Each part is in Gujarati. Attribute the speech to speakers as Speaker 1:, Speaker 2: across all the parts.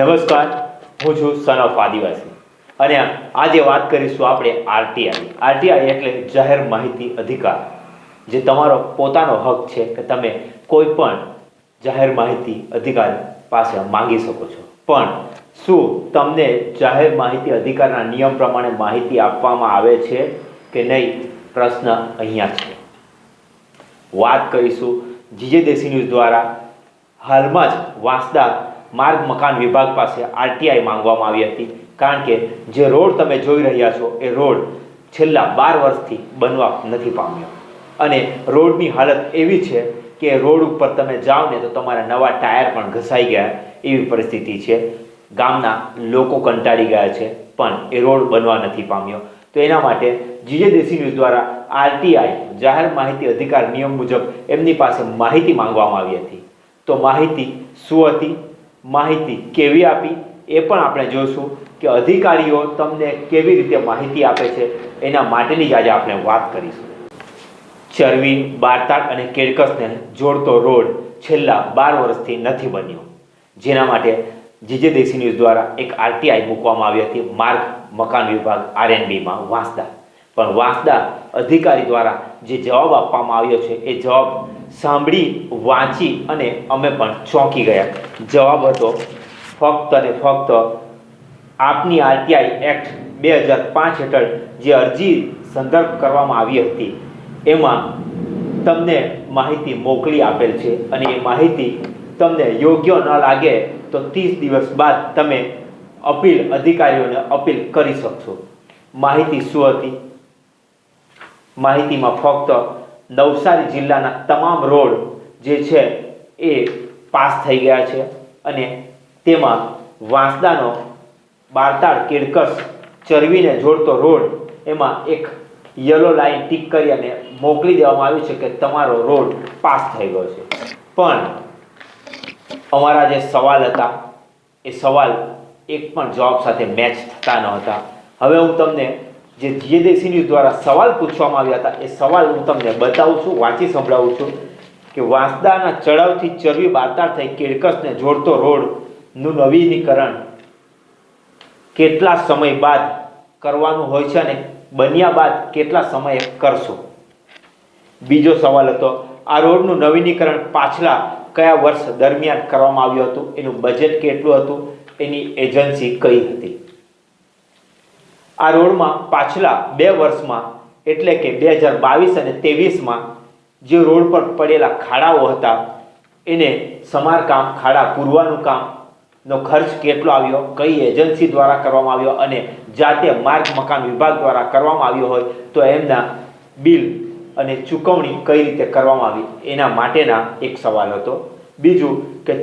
Speaker 1: નમસ્કાર, હું છું સન ઓફ આદિવાસી. અને આજે વાત કરીશું આપણે આરટીઆઈ આરટીઆઈ એટલે જાહેર માહિતી અધિકાર, જે તમારો પોતાનો હક છે કે તમે કોઈ પણ જાહેર માહિતી અધિકાર પાસે માંગી શકો છો. પણ શું તમને જાહેર માહિતી અધિકારના નિયમ પ્રમાણે માહિતી આપવામાં આવે છે કે નહીં? પ્રશ્ન અહીંયા છે. વાત કરીશું જીજે દેશી ન્યૂઝ દ્વારા. હાલમાં જ વાંસદા માર્ગ મકાન વિભાગ પાસે આરટીઆઈ માંગવામાં આવી હતી. કારણ કે જે રોડ તમે જોઈ રહ્યા છો, એ રોડ છેલ્લા બાર વર્ષથી બનવા નથી પામ્યો. અને રોડની હાલત એવી છે કે રોડ ઉપર તમે જાઓ ને તો તમારા નવા ટાયર પણ ઘસાઈ ગયા એવી પરિસ્થિતિ છે. ગામના લોકો કંટાળી ગયા છે, પણ એ રોડ બનવા નથી પામ્યો. તો એના માટે જીજે દેશી ન્યૂઝ દ્વારા આરટીઆઈ જાહેર માહિતી અધિકાર નિયમ મુજબ એમની પાસે માહિતી માંગવામાં આવી હતી. તો માહિતી શું હતી? માહિતી કેવી આપી એ પણ આપણે જોઈશું કે અધિકારીઓ તમને કેવી રીતે માહિતી આપે છે એના માટેની જ આજે આપણે વાત કરીશું. ચરવી બારતાળ અને કેડકસને જોડતો રોડ છેલ્લા બાર વર્ષથી નથી બન્યો. જેના માટે જીજે દેશી ન્યૂઝ દ્વારા એક આરટીઆઈ મૂકવામાં આવી હતી, માર્ગ મકાન વિભાગ આરએનબીમાં વાંસદા. પણ વાંસદા અધિકારી દ્વારા જે જવાબ આપવામાં આવ્યો છે, એ જવાબ સાંભળી, વાંચી અને અમે પણ ચોંકી ગયા. જવાબ હતો, ફક્ત અને ફક્ત આપની આરટીઆઈ એક્ટ બે હજાર પાંચ હેઠળ જે અરજી સંદર્ભ કરવામાં આવી હતી, એમાં તમને માહિતી મોકલી આપેલ છે અને એ માહિતી તમને યોગ્ય ન લાગે તો ત્રીસ દિવસ બાદ તમે અપીલ અધિકારીઓને અપીલ કરી શકશો. માહિતી શું હતી? માહિતીમાં ફક્ત નવસારી જિલ્લાના તમામ રોડ જે છે એ પાસ થઈ ગયા છે અને તેમાં વાંસદાનો બારતાળ કેડકસ ચરવીને જોડતો રોડ એમાં એક યલો લાઇન ટીક કરી અને મોકલી દેવામાં આવ્યું છે કે તમારો રોડ પાસ થઈ ગયો છે. પણ અમારા જે સવાલ હતા, એ સવાલ એક પણ જવાબ સાથે મેચ થતા ન હતા. હવે હું તમને જે જીએ દેશી ન્યૂઝ દ્વારા સવાલ પૂછવામાં આવ્યા હતા, એ સવાલ હું તમને બતાવું છું, વાંચી સંભળાવું છું કે વાંસદાના ચડાવથી ચરવી બારતાળ થઈ કેડકસને જોડતો રોડનું નવીનીકરણ કેટલા સમય બાદ કરવાનું હોય છે અને બન્યા બાદ કેટલા સમયે કરશો? બીજો સવાલ હતો, આ રોડનું નવીનીકરણ પાછલા કયા વર્ષ દરમિયાન કરવામાં આવ્યું હતું? એનું બજેટ કેટલું હતું? એની એજન્સી કઈ હતી? આ રોડમાં પાછલા બે વર્ષમાં, એટલે કે બે હજાર બાવીસ અને ત્રેવીસમાં જે રોડ પર પડેલા ખાડાઓ હતા, એને સમારકામ, ખાડા પૂરવાનું કામ નો ખર્ચ કેટલો આવ્યો, કઈ એજન્સી દ્વારા કરવામાં આવ્યો અને જાતે માર્ગ, મકાન વિભાગ દ્વારા કરવામાં આવ્યો હોય તો એમના બિલ અને ચૂકવણી કઈ રીતે કરવામાં આવી, એના માટેના એક સવાલ હતો. બીજું કે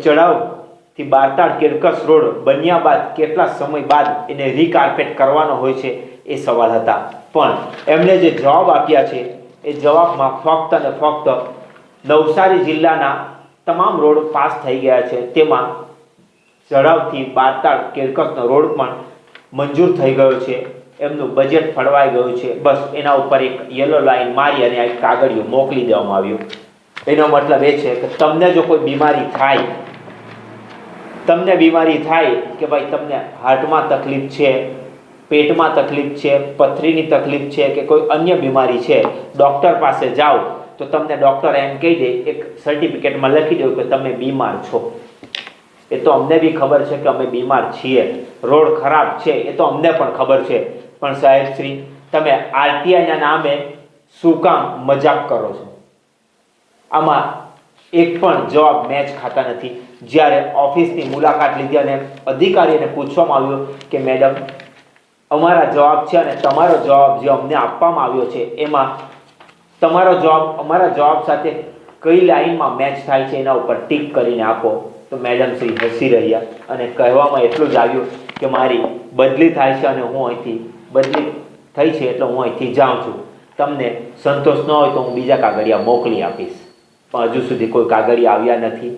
Speaker 1: ચડાવથી બારતાળ કેરકસ રોડ બન્યા બાદ કેટલા સમય બાદ એને રીકાર્પેટ કરવાનો હોય છે એ સવાલ હતા. પણ એમણે જે જવાબ આપ્યા છે, એ જવાબમાં ફક્ત અને ફક્ત નવસારી જિલ્લાના તમામ રોડ પાસ થઈ ગયા છે. તેમાં ચડાવથી બારતાળ કેરકસનો રોડ પણ મંજૂર થઈ ગયો છે. એમનું બજેટ ફળવાઈ ગયું છે. બસ એના ઉપર એક યલો લાઈન મારી અને એક કાગળિયું મોકલી દેવામાં આવ્યું. એનો મતલબ એ છે કે તમને જો કોઈ બીમારી થાય તમને બીમારી થાય કે ભાઈ તમને હાર્ટમાં તકલીફ છે, પેટમાં તકલીફ છે, પથરીની તકલીફ છે કે કોઈ અન્ય બીમારી છે, ડૉક્ટર પાસે જાઓ તો તમને ડૉક્ટર એમ કહી દે, એક સર્ટિફિકેટમાં લખી દો કે તમે બીમાર છો. એ તો અમને બી ખબર છે કે અમે બીમાર છીએ. રોડ ખરાબ છે, એ તો અમને પણ ખબર છે. પણ સાહેબ શ્રી, તમે આરટીઆઈના નામે શું કામ મજાક કરો છો? આમાં એક પણ જવાબ મેચ ખાતા નથી. જ્યારે ઓફિસની મુલાકાત લીધી અને અધિકારીને પૂછવામાં આવ્યું કે, મેડમ, અમારા જવાબ છે અને તમારો જવાબ જે અમને આપવામાં આવ્યો છે, એમાં તમારો જવાબ, અમારા જવાબ સાથે કઈ લાઈનમાં મેચ થાય છે એના ઉપર ટીક કરીને આપો. તો મેડમ શ્રી હસી રહ્યા અને કહેવામાં એટલું જ આવ્યું કે, મારી બદલી થાય છે અને હું અહીંથી બદલી થઈ છે એટલે હું અહીંથી જાઉં છું. તમને સંતોષ ન હોય તો હું બીજા કાગળિયા મોકલી આપીશ. હજુ સુધી કોઈ કાગળી આવ્યા નથી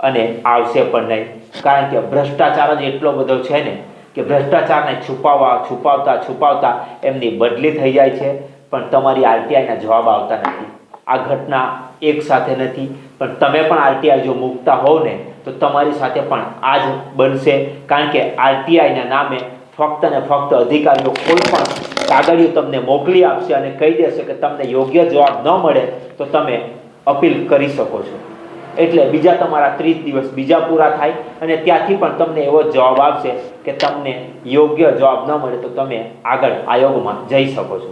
Speaker 1: અને આવશે પણ નહીં. કારણ કે ભ્રષ્ટાચાર જ એટલો બધો છે ને કે ભ્રષ્ટાચારને છુપાવવા, છુપાવતા છુપાવતા એમની બદલી થઈ જાય છે, પણ તમારી આરટીઆઈના જવાબ આવતા નથી. આ ઘટના એક સાથે નથી, પણ તમે પણ આરટીઆઈ જો મૂકતા હોવ ને, તો તમારી સાથે પણ આ જ બનશે. કારણ કે આરટીઆઈના નામે ફક્ત ને ફક્ત અધિકારીઓ કોઈ પણ કાગળિયું તમને મોકલી આપશે અને કહી દેશે કે તમને યોગ્ય જવાબ ન મળે, તો તમે અપીલ કરી શકો છો. એટલે બીજા તમારા ત્રીસ દિવસ બીજા પૂરા થાય અને ત્યાંથી પણ તમને એવો જવાબ આવશે કે તમને યોગ્ય જવાબ ન મળે તો તમે આગળ આયોગમાં જઈ શકો છો.